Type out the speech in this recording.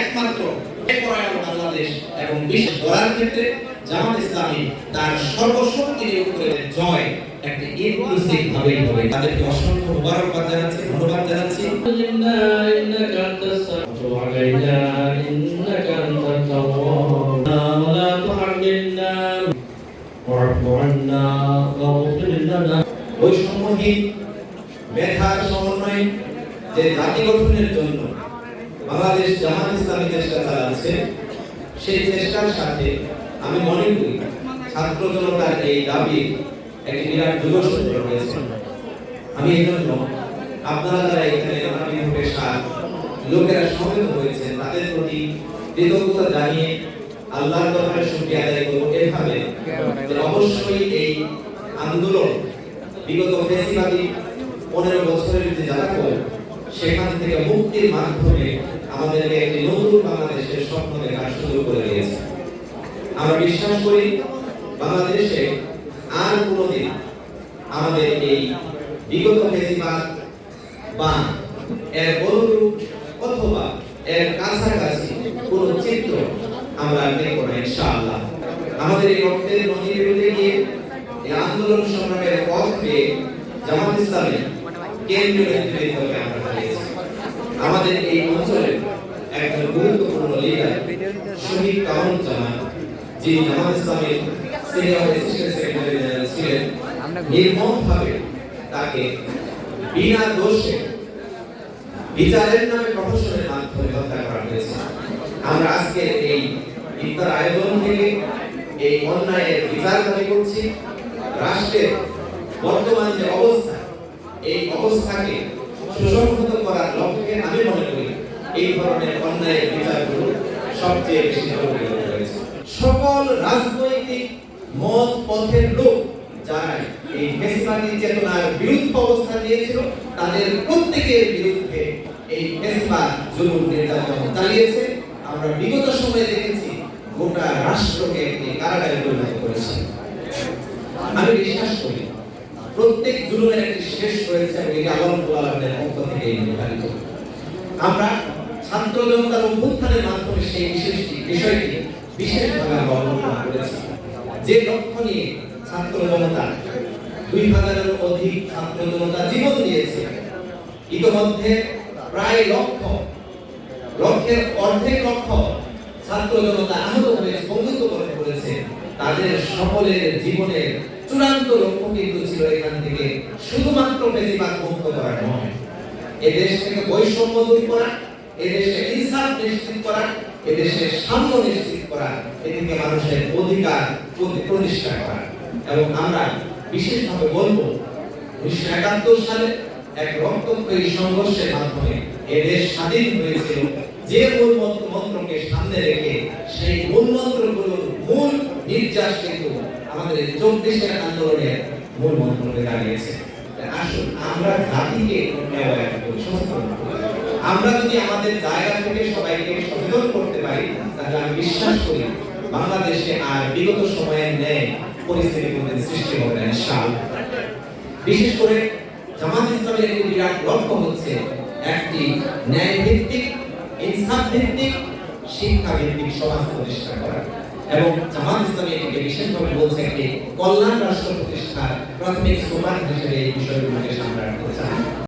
একমাত্র বাংলাদেশ এবং বিশ্ব গড়ার ক্ষেত্রে জামাত ইসলামী তার সর্বশক্তি নিয়োগ করে জয় একটি ইনক্লুসিভ ভাবে হবে। তাদেরকে অসংখ্য মুবারকবাদ জানাচ্ছি, ধন্যবাদ জানাচ্ছি। বৈষম্যহীন মেধার সমন্বয়ে যে জাতি গঠনের জন্য বাংলাদেশ জামাত ইসলামী চেষ্টা চালাচ্ছে, সেই চেষ্টার সাথে আমি মনে করি ছাত্র জনতার এই দাবি একটি বিরাট যুগসূত্র রয়েছে আমি এই জন্য আপনারা যারা এখানে নানাবিধ পেশার লোকেরা সমবেত হয়েছেন তাদের প্রতি কৃতজ্ঞতা জানিয়ে আল্লাহর দরবারে শুকরিয়া আদায় করব এভাবে অবশ্যই এই আন্দোলন বিগত ফেসিবাদী পনেরো বছরের যে যাত্রা সেখান থেকে মুক্তির মাধ্যমে আমাদেরকে একটি নতুন বাংলাদেশের স্বপ্ন দেখার সুযোগ করে দিয়েছে আমরা বিশ্বাস করি, বাংলাদেশে আর কোনোদিন আমাদের এই বিগত ফেসিবাদ বা এর বড়রূপ অথবা এর কাছাকাছি কোন চিত্র আমরা দেখব না, ইনশাআল্লাহ। আমাদের এই রক্তের নদীর বিরুদ্ধে গিয়ে এই আন্দোলন সংগ্রামের পথ পেয়ে জামাত ইসলামী কেন্দ্রীয় নেতৃত্বকে আমরা আমাদের এই অঞ্চলের একজন গুরুত্বপূর্ণ লিডার শহীদ জামাত ইসলামের সিনিয়র সেক্রেটারি জেনারেল ছিলেন, নির্মমভাবে তাকে বিনা দোষে বিচারের নামে প্রহসনের মাধ্যমে হত্যা করা হয়েছে। আমরা আজকে এই ইফতার আয়োজন থেকে এই অন্যায়ের বিচার দাবি করছি। রাষ্ট্রের বর্তমান যে অবস্থা এই অবস্থাকে সুসংহত করার লক্ষ্যে আমি মনে করি এই ধরনের অন্যায়ের বিচারগুলো সবচেয়ে বেশি সকল রাজনৈতিক মত পথের লোক যারা এই ফেসিবাদী চেতনার বিরুদ্ধে অবস্থান নিয়েছিল, তাদের প্রত্যেকের বিরুদ্ধে এই জুলুম নির্যাতন চালিয়েছে। আমরা বিগত সময়ে দেখেছি গোটা রাষ্ট্রকে একটি কারাগারে পরিণত করেছে। আমি বিশ্বাস করি প্রত্যেক জুলুমের একটি শেষ রয়েছে এবং এটি আল্লাহ আলামিনের পক্ষ থেকে নির্ধারিত। আমরা ছাত্র জনতার অভ্যুত্থানের মাধ্যমে সেই বিশেষটি বিষয়টি বিশেষভাবে আমরা করেছি। যে লক্ষ্য নিয়ে ছাত্র জনতা, দুই হাজারের অধিক ছাত্র জনতা জীবন দিয়েছে, ইতিমধ্যে প্রায় লক্ষ, লক্ষের অর্ধেক লক্ষ ছাত্র জনতা আহত হয়েছে বন্ধুত্ব করে করেছে, তাদের সকলের জীবনের চূড়ান্ত লক্ষ্য কিন্তু ছিল এখান থেকে। শুধুমাত্র বেশিরভাগ মুক্ত করা নয়। এদেশ থেকে বৈষম্য দূর করা এদেশে ইনসাফ নিশ্চিত করা এদেশে সাম্য নিশ্চিত করা এদিকে মানুষের অধিকার প্রতি- প্রতিষ্ঠা করা। এবং আমরা বিশেষভাবে বলব, উনিশশো একাত্তর সালে এক রক্তক্ষয়ী সংঘর্ষের মাধ্যমে এদেশ স্বাধীন হয়েছিল। যে মূল মন্ত্র মন্ত্রকে সামনে রেখে সেই মূল মন্ত্রগুলোর মূল নির্যাস কিন্তু আমাদের এই চব্বিশের আন্দোলনের মূল মন্ত্রকে দাঁড়িয়েছে। আসুন, আমরা জাতিকে। আমরা যদি আমাদের জায়গা থেকে সবাইকে সচেতন করতে পারি, তাহলে আমি বিশ্বাস করি বাংলাদেশে আর বিগত সময়ের ন্যায় সৃষ্টি হবে না বিশেষ করে জামাত ইসলামের একটি বিরাট লক্ষ্য হচ্ছে একটি ন্যায় ভিত্তিক ইনসাফ ভিত্তিক শিক্ষা ভিত্তিক সমাজ প্রতিষ্ঠা করা। এবং জামাত ইসলামী এটিকে বিশেষভাবে বলছে একটি কল্যাণ রাষ্ট্র প্রতিষ্ঠার প্রাথমিক সোপান হিসেবে এই বিষয়গুলোকে সামনে রাখতে চায়।